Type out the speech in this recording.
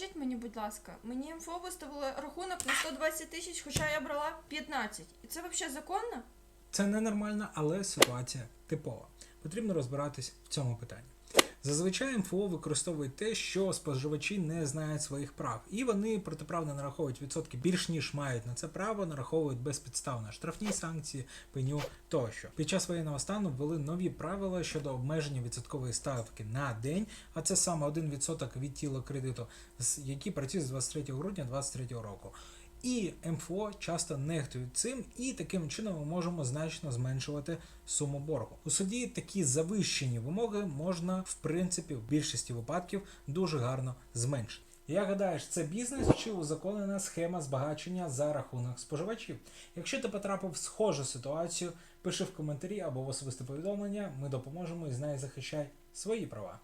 Скажіть мені, будь ласка, мені МФО виставили рахунок на 120 тисяч, хоча я брала 15. І це взагалі законно? Це ненормально, але ситуація типова. Потрібно розбиратись в цьому питанні. Зазвичай МФО використовують те, що споживачі не знають своїх прав, і вони протиправно нараховують відсотки більш ніж мають на це право, нараховують безпідставно штрафні санкції, пеню тощо. Під час воєнного стану ввели нові правила щодо обмеження відсоткової ставки на день, а це саме 1% від тіла кредиту, з- який працює з 23 грудня 2023 року. І МФО часто нехтують цим, і таким чином ми можемо значно зменшувати суму боргу. У суді такі завищені вимоги можна, в принципі, в більшості випадків дуже гарно зменшити. Я гадаю, що це бізнес чи узаконена схема збагачення за рахунок споживачів. Якщо ти потрапив в схожу ситуацію, пиши в коментарі або в особисте повідомлення. Ми допоможемо і знай захищай свої права.